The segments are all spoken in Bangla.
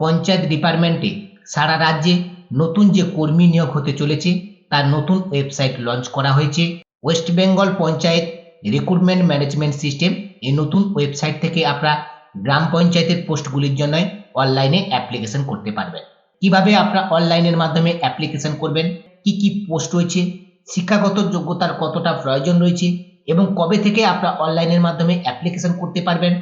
পঞ্চায়েত ডিপার্টমেন্টে সারা রাজ্যে নতুন যে কর্মী নিয়োগ হতে চলেছে, তার নতুন ওয়েবসাইট লঞ্চ করা হয়েছে। West Bengal panchayat recruitment management system এই নতুন ওয়েবসাইট থেকে আপনারা গ্রাম পঞ্চায়েতের পোস্টগুলির জন্য অনলাইনে অ্যাপ্লিকেশন করতে পারবেন। কীভাবে আপনারা অনলাইনের মাধ্যমে অ্যাপ্লিকেশন করবেন, কি কি পোস্ট রয়েছে, শিক্ষাগত যোগ্যতার কতটা প্রয়োজন রয়েছে এবং কবে থেকে আপনারা অনলাইনের মাধ্যমে অ্যাপ্লিকেশন করতে পারবেন,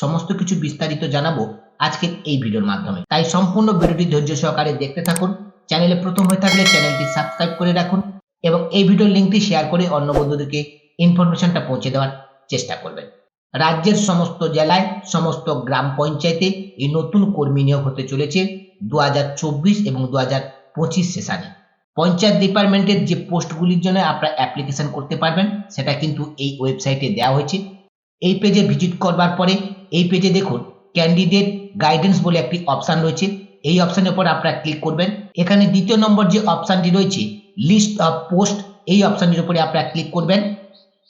সমস্ত কিছু বিস্তারিত জানাব আজকের এই ভিডিওর মাধ্যমে। তাই সম্পূর্ণ ভিডিওটি ধৈর্য সহকারে দেখতে থাকুন। চ্যানেলে প্রথম হয়ে থাকলে চ্যানেলটি সাবস্ক্রাইব করে রাখুন এবং এই ভিডিওর লিঙ্কটি শেয়ার করে অন্য বন্ধুদেরকে ইনফরমেশনটা পৌঁছে দেওয়ার চেষ্টা করবেন। রাজ্যের সমস্ত জেলায়, সমস্ত গ্রাম পঞ্চায়েতে এই নতুন কর্মী নিয়োগ হতে চলেছে দু হাজার চব্বিশ এবং দু পঁচিশ সেশনে। পঞ্চায়েত ডিপার্টমেন্টের যে পোস্টগুলির জন্য আপনারা অ্যাপ্লিকেশন করতে পারবেন, সেটা কিন্তু এই ওয়েবসাইটে দেওয়া হয়েছে। এই পেজে ভিজিট করবার পরে এই পেজে দেখুন ক্যান্ডিডেট গাইডেন্স বলে একটি অপশান রয়েছে। এই অপশানের উপর আপনারা ক্লিক করবেন। এখানে দ্বিতীয় নম্বর যে অপশানটি রয়েছে লিস্ট অফ পোস্ট এই অপশানটির উপরে আপনারা ক্লিক করবেন।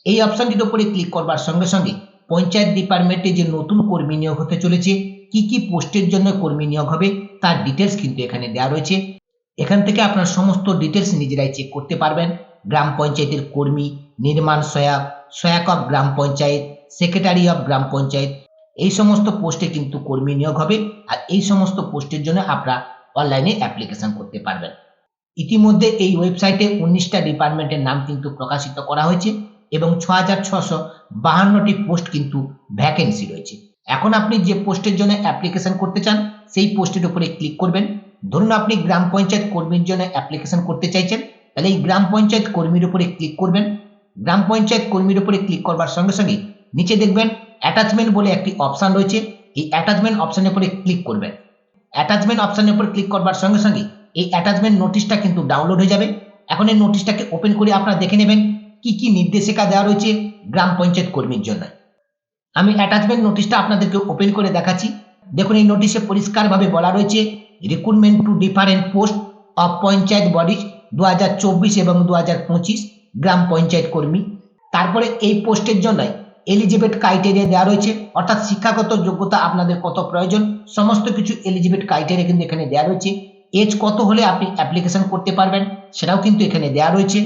এই অপশানটির উপরে ক্লিক করবার সঙ্গে সঙ্গে পঞ্চায়েত ডিপার্টমেন্টে যে নতুন কর্মী নিয়োগ হতে চলেছে, কি কি পোস্টের জন্য কর্মী নিয়োগ হবে, তার ডিটেলস কিন্তু এখানে দেওয়া রয়েছে। এখান থেকে আপনার সমস্ত ডিটেলস নিজেরাই চেক করতে পারবেন। গ্রাম পঞ্চায়েতের কর্মী, নির্মাণ সহায়ক সহায়ক of gram panchayat secretary of gram panchayat এই সমস্ত পোস্টে কিন্তু কর্মী নিয়োগ হবে আর এই সমস্ত পোস্টের জন্য আপনারা অনলাইনে অ্যাপ্লিকেশন করতে পারবেন। ইতিমধ্যে এই ওয়েবসাইটে উনিশটা ডিপার্টমেন্টের নাম কিন্তু প্রকাশিত করা হয়েছে এবং ছ হাজার ছশো বাহান্নটি পোস্ট কিন্তু ভ্যাকেন্সি রয়েছে। এখন আপনি যে পোস্টের জন্য অ্যাপ্লিকেশন করতে চান, সেই পোস্টের উপরে ক্লিক করবেন। ধরুন আপনি গ্রাম পঞ্চায়েত কর্মীর জন্য অ্যাপ্লিকেশন করতে চাইছেন, তাহলে এই গ্রাম পঞ্চায়েত কর্মীর উপরে ক্লিক করবেন। গ্রাম পঞ্চায়েত কর্মীর উপরে ক্লিক করবার সঙ্গে সঙ্গে নিচে দেখবেন অ্যাটাচমেন্ট বলে একটি অপশান রয়েছে। এই অ্যাটাচমেন্ট অপশানের উপরে ক্লিক করবেন অ্যাটাচমেন্ট অপশানের উপর ক্লিক করবার সঙ্গে সঙ্গে এই অ্যাটাচমেন্ট নোটিশটা কিন্তু ডাউনলোড হয়ে যাবে। এখন এই নোটিশটাকে ওপেন করে আপনারা দেখে নেবেন কি কি নির্দেশিকা দেওয়া রয়েছে গ্রাম পঞ্চায়েত কর্মীর জন্য। আমি অ্যাটাচমেন্ট নোটিশটা আপনাদেরকে ওপেন করে দেখাচ্ছি। দেখুন এই নোটিশে পরিষ্কারভাবে বলা রয়েছে recruitment to different post of panchayat bodies দু হাজার চব্বিশ এবং দু হাজার পঁচিশ গ্রাম পঞ্চায়েত কর্মী। তারপরে এই পোস্টের জন্য এলিজিবেট ক্রাইটেরিয়া দেওয়া রয়েছে। অর্থাৎ শিক্ষাগত যোগ্যতা আপনাদের কত প্রয়োজন? সমস্ত কিছু এলিজিবেট ক্রাইটেরিয়া কিন্তু এখানে দেওয়া রয়েছে। এজ কত হলে আপনি অ্যাপ্লিকেশন করতে পারবেন, সেটাও কিন্তু এখানে দেওয়া রয়েছে।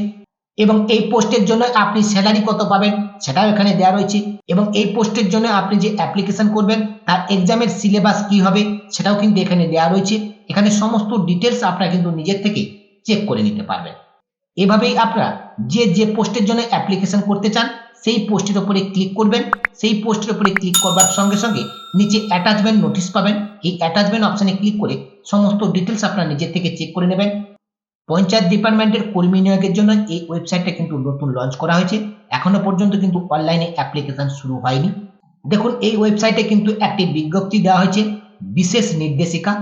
এবং এই পোস্টের জন্য আপনি স্যালারি কত পাবেন, সেটাও এখানে দেওয়া রয়েছে। এবং এই পোস্টের জন্য আপনি যে অ্যাপ্লিকেশন করবেন, তার এক্সামের সিলেবাস কি হবে, সেটাও কিন্তু এখানে দেওয়া রয়েছে। এখানে সমস্ত ডিটেলস আপনারা কিন্তু নিজের থেকে চেক করে নিতে পারবেন। এভাবেই আপনারা যে যে পোস্টের জন্য অ্যাপ্লিকেশন করতে চান সেই পোস্টের উপরে ক্লিক করবেন। সেই পোস্টের উপরে ক্লিক করবার সঙ্গে সঙ্গে নিচে অ্যাটাচমেন্ট নোটিশ পাবেন। এই অ্যাটাচমেন্ট অপশানে ক্লিক করে সমস্ত ডিটেলস আপনারা নিজের থেকে চেক করে নেবেন। পঞ্চায়েত ডিপার্টমেন্টের কর্মী নিয়োগের জন্য এই ওয়েবসাইটটা কিন্তু নতুন লঞ্চ করা হয়েছে। এখনও পর্যন্ত কিন্তু অনলাইনে অ্যাপ্লিকেশন শুরু হয়নি। দেখুন, এই ওয়েবসাইটে কিন্তু একটি বিজ্ঞপ্তি দেওয়া হয়েছে, বিশেষ নির্দেশিকা।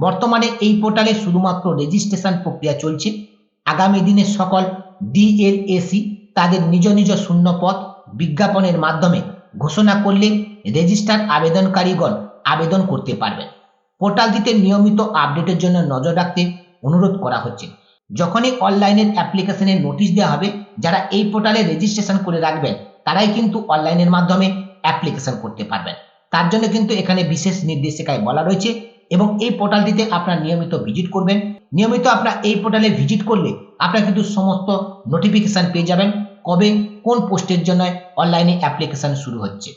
বর্তমানে এই পোর্টালে শুধুমাত্র রেজিস্ট্রেশন প্রক্রিয়া চলছে। আগামী দিনে সকল ডিএলএসি তাদের নিজ নিজ শূন্য পদ বিজ্ঞাপনের মাধ্যমে ঘোষণা করলে রেজিস্টার আবেদনকারীগণ আবেদন করতে পারবেন। পোর্টালটিতে নিয়মিত আপডেটের জন্য নজর রাখতে অনুরোধ করা হচ্ছে। যখনই অনলাইনের অ্যাপ্লিকেশনের নোটিশ দেওয়া হবে, যারা এই পোর্টালে রেজিস্ট্রেশন করে রাখবেন, তারাই কিন্তু অনলাইনের মাধ্যমে অ্যাপ্লিকেশন করতে পারবেন। তার জন্য কিন্তু এখানে বিশেষ নির্দেশিকায় বলা রয়েছে এবং এই পোর্টালটিতে আপনারা নিয়মিত ভিজিট করবেন। নিয়মিত আপনারা এই পোর্টালে ভিজিট করলে আপনারা কিন্তু সমস্ত নোটিফিকেশন পেয়ে যাবেন। কবে, কোন পোস্টের জন্য অনলাইনে অ্যাপ্লিকেশন শুরু হচ্ছে?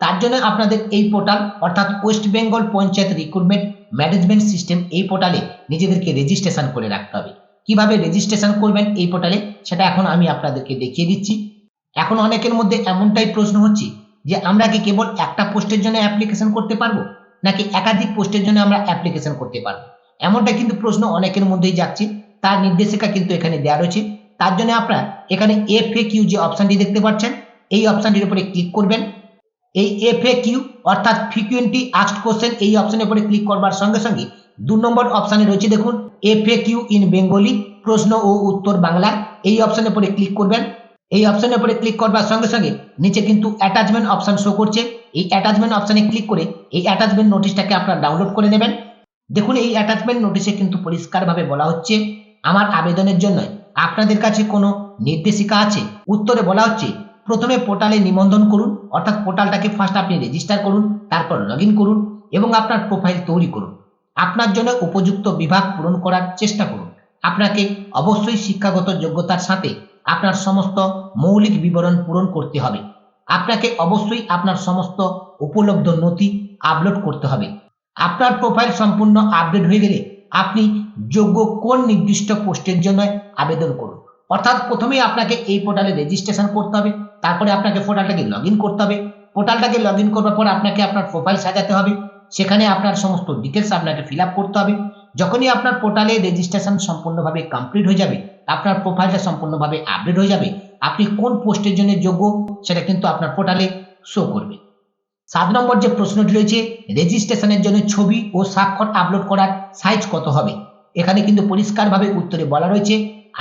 তার জন্য আপনাদের এই পোর্টাল, অর্থাৎ West Bengal panchayat recruitment management system, এই পোর্টালে নিজেদেরকে রেজিস্ট্রেশন করে রাখতে হবে। কীভাবে রেজিস্ট্রেশন করবেন এই পোর্টালে, সেটা এখন আমি আপনাদেরকে দেখিয়ে দিচ্ছি। এখন অনেকের মধ্যে এমনটাই প্রশ্ন হচ্ছে যে, আমরা কি কেবল একটা পোস্টের জন্য অ্যাপ্লিকেশন করতে পারব, নাকি একাধিক পোস্টের জন্য আমরা অ্যাপ্লিকেশন করতে পারব? এমনটা কিন্তু প্রশ্ন অনেকের মধ্যেই যাচ্ছে। তার নির্দেশিকা কিন্তু এখানে দেওয়া রয়েছে। তার জন্য আপনারা এখানে এফ এ কিউ যে অপশনটি দেখতে পাচ্ছেন, এই অপশনটির উপরে ক্লিক করবেন। এই এফ এ কিউ অর্থাৎ ফ্রিকুয়েন্টি আস্ট কোশ্চেন এই অপশনের উপরে ক্লিক করবার সঙ্গে সঙ্গে দু নম্বর অপশানে রয়েছে দেখুন F A Q in Bengali প্রশ্ন ও উত্তর বাংলা এই অপশনের উপরে ক্লিক করবেন। এই অপশনের উপরে ক্লিক করবার সঙ্গে সঙ্গে নিচে কিন্তু অ্যাটাচমেন্ট অপশন শো করছে। এই অ্যাটাচমেন্ট অপশনে ক্লিক করে এই অ্যাটাচমেন্ট নোটিশটাকে আপনারা ডাউনলোড করে নেবেন। দেখুন, এই অ্যাটাচমেন্ট নোটিশে কিন্তু পরিষ্কারভাবে বলা হচ্ছে, আমার আবেদনের জন্য আপনাদের কাছে কোনো নির্দেশিকা আছে? উত্তরে বলা হচ্ছে, প্রথমে পোর্টালে নিবন্ধন করুন, অর্থাৎ পোর্টালটাকে ফার্স্ট আপনি রেজিস্টার করুন, তারপর লগ করুন এবং আপনার প্রোফাইল তৈরি করুন। আপনার জন্য উপযুক্ত বিভাগ পূরণ করার চেষ্টা করুন। আপনাকে অবশ্যই শিক্ষাগত যোগ্যতার সাথে আপনার সমস্ত মৌলিক বিবরণ পূরণ করতে হবে। আপনাকে অবশ্যই আপনার সমস্ত উপলব্ধ নথি আপলোড করতে হবে। আপনার প্রোফাইল সম্পূর্ণ আপডেট হয়ে গেলে আপনি যোগ্য কোন নির্দিষ্ট পোস্টের জন্য আবেদন করুন। অর্থাৎ প্রথমেই আপনাকে এই পোর্টালে রেজিস্ট্রেশন করতে হবে, তারপরে আপনাকে পোর্টালটাকে লগ ইন করতে হবে। পোর্টালটাকে লগ ইন করার পর আপনাকে আপনার প্রোফাইল সাজাতে হবে। সেখানে আপনার সমস্ত ডিটেলস আপনাকে ফিল আপ করতে হবে। যখনই আপনার পোর্টালে রেজিস্ট্রেশন সম্পূর্ণভাবে কমপ্লিট হয়ে যাবে, আপনার প্রোফাইলটা সম্পূর্ণভাবে আপডেট হয়ে যাবে, আপনি কোন পোস্টের জন্য যোগ্য সেটা কিন্তু আপনার পোর্টালে শো করবে। সাত নম্বর যে প্রশ্নটি রয়েছে রেজিস্ট্রেশনের জন্য ছবি ও স্বাক্ষর আপলোড করার সাইজ কত হবে? এখানে কিন্তু পরিষ্কারভাবে উত্তরে বলা রয়েছে,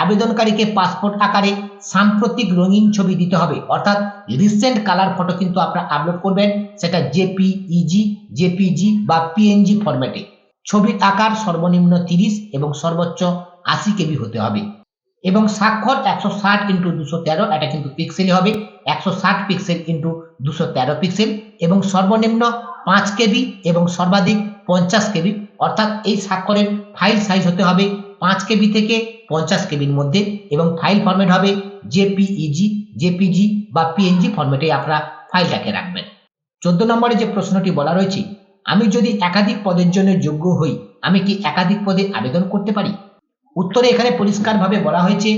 আবেদনকারীকে পাসপোর্ট আকারে সাম্প্রতিক রঙিন ছবি দিতে হবে। অর্থাৎ রিসেন্ট কালার ফটো কিন্তু আপনারা আপলোড করবেন, সেটা জেপিইজি জেপিজি বা পিএনজি ফরম্যাটে ছবির আকার সর্বনিম্ন তিরিশ এবং সর্বোচ্চ আশি কেবি হতে হবে। এবং স্বাক্ষর একশো ষাট ইন্টু দুশো তেরো, এটা কিন্তু পিক্সেলই হবে। একশো ষাট পিক্সেল ইন্টু দুশো তেরো পিক্সেল এবং সর্বনিম্ন পাঁচ কেবি এবং সর্বাধিক পঞ্চাশ কেবি। অর্থাৎ এই স্বাক্ষরের ফাইল সাইজ হতে হবে পাঁচ কেবি থেকে পঞ্চাশ কেবির মধ্যে এবং ফাইল ফরম্যাট হবে জেপিইজি, জেপিজি বা পিএনজি ফরম্যাটে আপনারা ফাইলটাকে রাখবেন। চোদ্দ নম্বরে যে প্রশ্নটি বলা রয়েছে, আমি যদি একাধিক পদের জন্য যোগ্য হই, আমি কি একাধিক পদে আবেদন করতে পারি? উত্তরে এখানে পরিষ্কারভাবে বলা হয়েছে,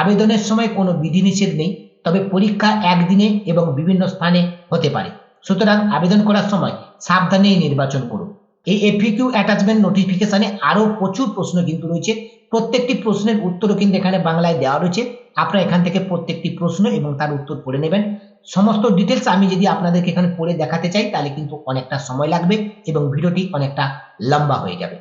আবেদনের সময় কোনো বিধিনিষেধ নেই, তবে পরীক্ষা একদিনে এবং বিভিন্ন স্থানে হতে পারে। সুতরাং আবেদন করার সময় সাবধানে নির্বাচন করুন। এই এফিকিউ অ্যাটাচমেন্ট নোটিফিকেশনে আরও প্রচুর প্রশ্ন কিন্তু রয়েছে। প্রত্যেকটি প্রশ্নের উত্তরও কিন্তু এখানে বাংলায় দেওয়া রয়েছে। আপনারা এখান থেকে প্রত্যেকটি প্রশ্ন এবং তার উত্তর পড়ে নেবেন। সমস্ত ডিটেলস আমি যদি আপনাদেরকে এখানে পড়ে দেখাতে চাই, তাহলে কিন্তু অনেকটা সময় লাগবে এবং ভিডিওটি অনেকটা লম্বা হয়ে যাবে।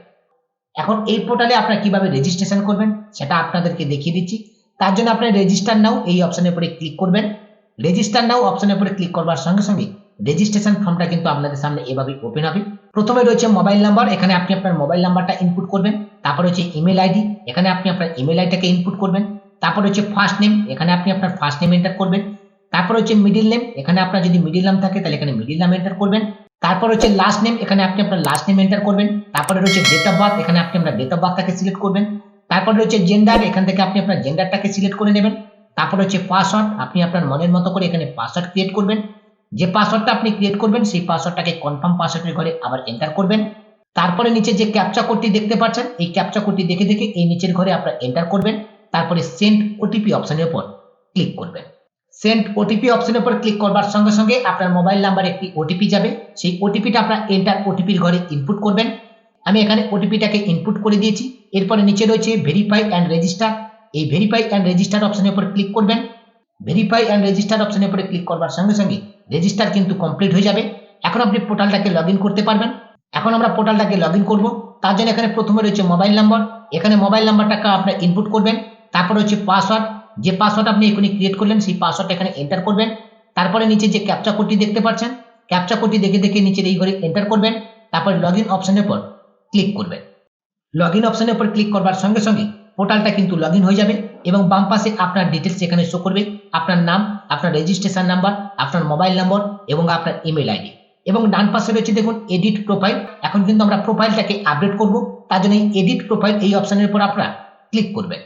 এখন এই পোর্টালে আপনারা কীভাবে রেজিস্ট্রেশন করবেন, সেটা আপনাদেরকে দেখিয়ে দিচ্ছি। তার জন্য আপনার রেজিস্টার নাও এই অপশনের উপরে ক্লিক করবেন। রেজিস্টার নাও অপশনের উপরে ক্লিক করবার সঙ্গে সঙ্গে রেজিস্ট্রেশন ফর্মটা কিন্তু আপনাদের সামনে এভাবে ওপেন হবে। প্রথমে রয়েছে মোবাইল নাম্বার এখানে আপনি আপনার মোবাইল নাম্বারটা ইনপুট করবেন। তারপর হচ্ছে ইমেল আইডি এখানে আপনি আপনার ইমেল আইডিটাকে ইনপুট করবেন। তারপর হচ্ছে ফার্স্ট নেম এখানে আপনি আপনার ফার্স্ট নেম এন্টার করবেন। তারপর হচ্ছে মিডিল নেম এখানে আপনার যদি মিডিল নাম থাকে, তাহলে এখানে মিডিল নাম এন্টার করবেন। তারপর হচ্ছে লাস্ট নেম এখানে আপনি আপনার লাস্ট নেম এন্টার করবেন। তারপরে রয়েছে ডেট অফ বার্থ এখানে আপনি আপনার ডেট অফ বার্থটাকে সিলেক্ট করবেন। তারপর রয়েছে জেন্ডার এখান থেকে আপনি আপনার জেন্ডারটাকে সিলেক্ট করে নেবেন। তারপর হচ্ছে পাসওয়ার্ড আপনি আপনার মনের মতো করে এখানে পাসওয়ার্ড ক্রিয়েট করবেন। যে পাসওয়ার্ডটা আপনি ক্রিয়েট করবেন, সেই পাসওয়ার্ডটাকে কনফার্ম পাসওয়ার্ডের ঘরে আবার এন্টার করবেন। তারপরে নিচে যে ক্যাপচা কোডটি দেখতে পাচ্ছেন, এই ক্যাপচা কোডটি দেখে দেখে এই নিচের ঘরে আপনারা এন্টার করবেন। তারপরে সেন্ড ওটিপি অপশনের উপর ক্লিক করবেন। সেন্ড ওটিপি অপশনের উপর ক্লিক করবার সঙ্গে সঙ্গে আপনার মোবাইল নাম্বারে একটি ওটিপি যাবে। সেই ওটিপিটা আপনার এন্টার ওটিপির ঘরে ইনপুট করবেন। আমি এখানে ওটিপিটাকে ইনপুট করে দিয়েছি। এরপরে নিচে রয়েছে ভেরিফাই অ্যান্ড রেজিস্টার এই ভেরিফাই অ্যান্ড রেজিস্টার অপশনের উপর ক্লিক করবেন। ভেরিফাই অ্যান্ড রেজিস্টার অপশনের উপরে ক্লিক করবার সঙ্গে সঙ্গে রেজিস্টার কিন্তু কমপ্লিট হয়ে যাবে। এখন আপনি পোর্টালটাকে লগ করতে পারবেন। এখন আমরা পোর্টালটাকে লগ করব। তার জন্য এখানে প্রথমে রয়েছে মোবাইল নাম্বার এখানে মোবাইল নাম্বারটাকে আপনার ইনপুট করবেন। তারপর হচ্ছে পাসওয়ার্ড যে পাসওয়ার্ড আপনি এখানে ক্রিয়েট করলেন, সেই পাসওয়ার্ডটা এখানে এন্টার করবেন। তারপরে নিচে যে ক্যাপচা কোডটি দেখতে পাচ্ছেন ক্যাপচা কোডটি দেখে দেখে নিচের এই ঘরে এন্টার করবেন। তারপরে লগ ইন অপশনের উপর ক্লিক করবেন। লগ ইন অপশনের উপর ক্লিক করবার সঙ্গে সঙ্গে পোর্টালটা কিন্তু লগ হয়ে যাবে এবং বাম পাশে আপনার ডিটেলস এখানে শো করবে। আপনার নাম, আপনার রেজিস্ট্রেশন নাম্বার আপনার মোবাইল নম্বর এবং আপনার ইমেল আইডি এবং ডান পাশে রয়েছে দেখুন এডিট প্রোফাইল এখন কিন্তু আমরা প্রোফাইলটাকে আপডেট করব। তার জন্য এডিট প্রোফাইল এই অপশনের উপর আপনারা ক্লিক করবেন।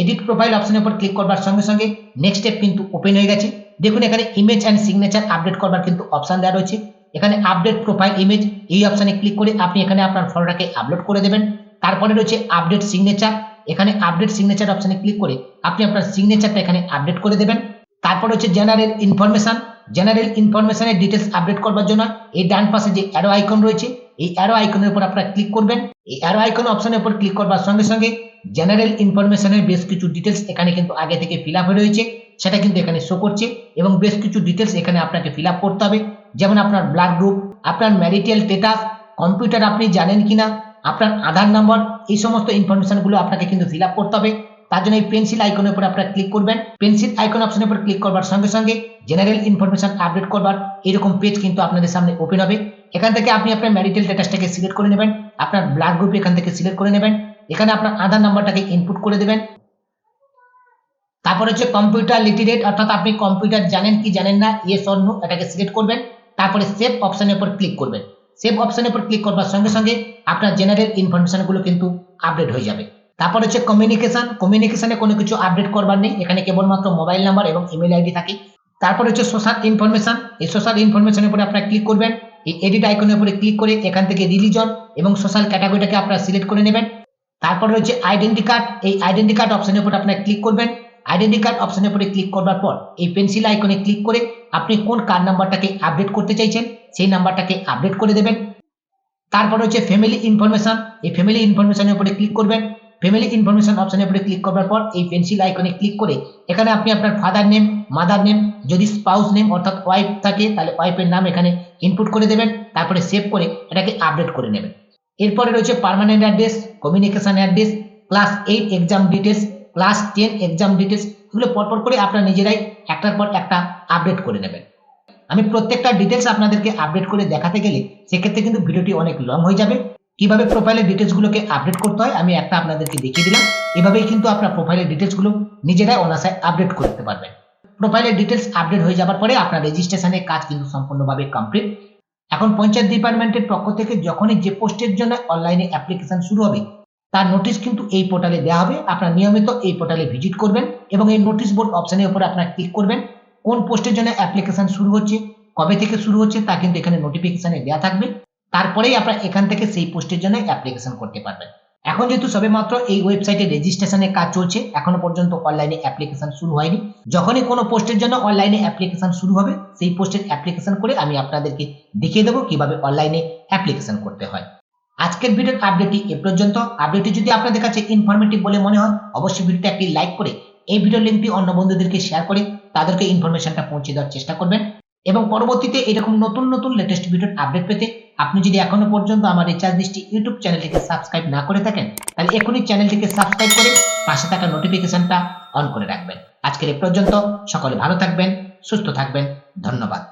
এডিট প্রোফাইল অপশনের উপর ক্লিক করবার সঙ্গে সঙ্গে নেক্সট স্টেপ কিন্তু ওপেন হয়ে গেছে। দেখুন এখানে ইমেজ অ্যান্ড সিগনেচার আপডেট করবার কিন্তু অপশন দেওয়া রয়েছে। এখানে আপডেট প্রোফাইল ইমেজ এই অপশনে ক্লিক করে আপনি এখানে আপনার ফটোটাকে আপলোড করে দেবেন। তারপরে রয়েছে আপডেট সিগনেচার এখানে আপডেট সিগনেচার অপশনে ক্লিক করে আপনি আপনার সিগনেচারটা এখানে আপডেট করে দেবেন। তারপর হচ্ছে জেনারেল ইনফরমেশন জেনারেল ইনফরমেশনের ডিটেলস আপডেট করবার জন্য এই ডান পাশে যে অ্যারো আইকন রয়েছে এই অ্যারো আইকনের উপর আপনারা ক্লিক করবেন। এই অ্যারো আইকন অপশনের উপর ক্লিক করবার সঙ্গে সঙ্গে জেনারেল ইনফরমেশনের বেশ কিছু ডিটেলস এখানে কিন্তু আগে থেকে ফিল আপ রয়েছে। সেটা কিন্তু এখানে শো করছে এবং বেশ কিছু ডিটেলস এখানে আপনাকে ফিল আপ করতে হবে। যেমন আপনার ব্লাড গ্রুপ আপনার ম্যারিটাল স্টেটাস কম্পিউটার আপনি জানেন কিনা, আপনার আধার নাম্বার এই সমস্ত ইনফরমেশনগুলো আপনাকে কিন্তু ফিল আপ করতে হবে। তার জন্য এই পেন্সিল আইকনের উপর আপনারা ক্লিক করবেন। পেন্সিল আইকন অপশনের উপর ক্লিক করবার সঙ্গে সঙ্গে জেনারেল ইনফরমেশন আপডেট করবার এরকম পেজ কিন্তু আপনাদের সামনে ওপেন হবে। এখান থেকে আপনি আপনার ম্যারিটাল স্ট্যাটাসটাকে সিলেক্ট করে নেবেন, আপনার ব্লাড গ্রুপ এখান থেকে সিলেক্ট করে নেবেন। এখানে আপনার আধার নাম্বারটাকে ইনপুট করে দেবেন। তারপর হচ্ছে কম্পিউটার লিটারেট অর্থাৎ আপনি কম্পিউটার জানেন কি জানেন না ইয়েস অর নো এটাকে সিলেক্ট করবেন। তারপরে সেভ অপশনের উপর ক্লিক করবেন। সেভ অপশনের উপর ক্লিক করবার সঙ্গে সঙ্গে আপনার জেনারেল ইনফরমেশনগুলো কিন্তু আপডেট হয়ে যাবে। তারপর হচ্ছে কমিউনিকেশন কমিউনিকেশনে কোনো কিছু আপডেট করবার নেই। এখানে কেবলমাত্র মোবাইল নাম্বার এবং ইমেল আইডি থাকে। তারপর হচ্ছে সোশ্যাল ইনফরমেশন এই সোশ্যাল ইনফরমেশনের উপরে আপনারা ক্লিক করবেন। এই এডিট আইকনের উপরে ক্লিক করে এখান থেকে রিলিজন এবং সোশ্যাল ক্যাটাগরিটাকে আপনারা সিলেক্ট করে নেবেন। তারপর রয়েছে আইডেন্টি কার্ড এই আইডেন্টি কার্ড অপশনের উপর আপনারা ক্লিক করবেন। আইডেন্টি কার্ড অপশনের উপরে ক্লিক করবার পর এই পেন্সিল আইকনে ক্লিক করে আপনি কোন কার্ড নাম্বারটাকে আপডেট করতে চাইছেন, সেই নাম্বারটাকে আপডেট করে দেবেন। তারপর হচ্ছে ফ্যামিলি ইনফরমেশন এই ফ্যামিলি ইনফরমেশনের উপরে ক্লিক করবেন। ফ্যামিলি ইনফরমেশন অপশনের উপরে ক্লিক করার পর এই পেন্সিল আইকনে ক্লিক করে এখানে আপনি আপনার ফাদার নেম মাদার নেম যদি স্পাউস নেম অর্থাৎ ওয়াইফ থাকে, তাহলে ওয়াইফের নাম এখানে ইনপুট করে দেবেন, তারপরে সেভ করে এটাকে আপডেট করে নেবেন। এরপরে রয়েছে permanent address communication address class eight exam details class ten exam details এগুলো পরপর করে আপনারা নিজেরাই একটার পর একটা আপডেট করে নেবেন। আমি প্রত্যেকটা ডিটেলস আপনাদেরকে আপডেট করে দেখাতে গেলে সেক্ষেত্রে কিন্তু ভিডিওটি অনেক লং হয়ে যাবে। কীভাবে প্রোফাইলের ডিটেলসগুলোকে আপডেট করতে হয়, আমি একটা আপনাদেরকে দেখিয়ে দিলাম। এভাবেই কিন্তু আপনার প্রোফাইলের ডিটেলসগুলো নিজেরাই অনাসায় আপডেট করতে পারবেন। প্রোফাইলের ডিটেলস আপডেট হয়ে যাবার পরে আপনার রেজিস্ট্রেশনের কাজ কিন্তু সম্পূর্ণভাবে কমপ্লিট এখন পঞ্চায়েত ডিপার্টমেন্টের পক্ষ থেকে যখনই যে পোস্টের জন্য অনলাইনে অ্যাপ্লিকেশন শুরু হবে, তার নোটিশ কিন্তু এই পোর্টালে দেওয়া হবে। আপনার নিয়মিত এই পোর্টালে ভিজিট করবেন এবং এই নোটিশ বোর্ড অপশনের উপরে আপনার ক্লিক করবেন, কোন পোস্টের জন্য অ্যাপ্লিকেশন শুরু হচ্ছে, কবে থেকে শুরু হচ্ছে তা কিন্তু এখানে নোটিফিকেশনে দেওয়া থাকবে। তারপরেই আপনারা এখান থেকে সেই পোস্টের জন্য অ্যাপ্লিকেশন করতে পারবেন। এখন যেহেতু সবে মাত্র এই ওয়েবসাইটে রেজিস্ট্রেশনের কাজ চলছে, এখনও পর্যন্ত অনলাইনে অ্যাপ্লিকেশন শুরু হয়নি। যখনই কোনো পোস্টের জন্য অনলাইনে অ্যাপ্লিকেশন শুরু হবে, সেই পোস্টের অ্যাপ্লিকেশন করে আমি আপনাদেরকে দেখিয়ে দেবো কীভাবে অনলাইনে অ্যাপ্লিকেশন করতে হয়। আজকের ভিডিওর আপডেটটি এ পর্যন্ত। আপডেটটি যদি আপনাদের কাছে ইনফরমেটিভ বলে মনে হয়, অবশ্যই ভিডিওটা একটি লাইক করে এই ভিডিও লিঙ্কটি অন্য বন্ধুদেরকে শেয়ার করে তাদেরকে ইনফরমেশনটা পৌঁছে দেওয়ার চেষ্টা করবেন। এবং পরবর্তীতে এরকম নতুন নতুন লেটেস্ট ভিডিওর আপডেট পেতে আপনি যদি এখনও পর্যন্ত আমার এই দৃষ্টি ইউটিউব চ্যানেলটিকে সাবস্ক্রাইব না করে থাকেন, তাহলে এখনই চ্যানেলটিকে সাবস্ক্রাইব করে পাশে থাকা নোটিফিকেশনটা অন করে রাখবেন। আজকের এ পর্যন্ত সকলে ভালো থাকবেন, সুস্থ থাকবেন, ধন্যবাদ।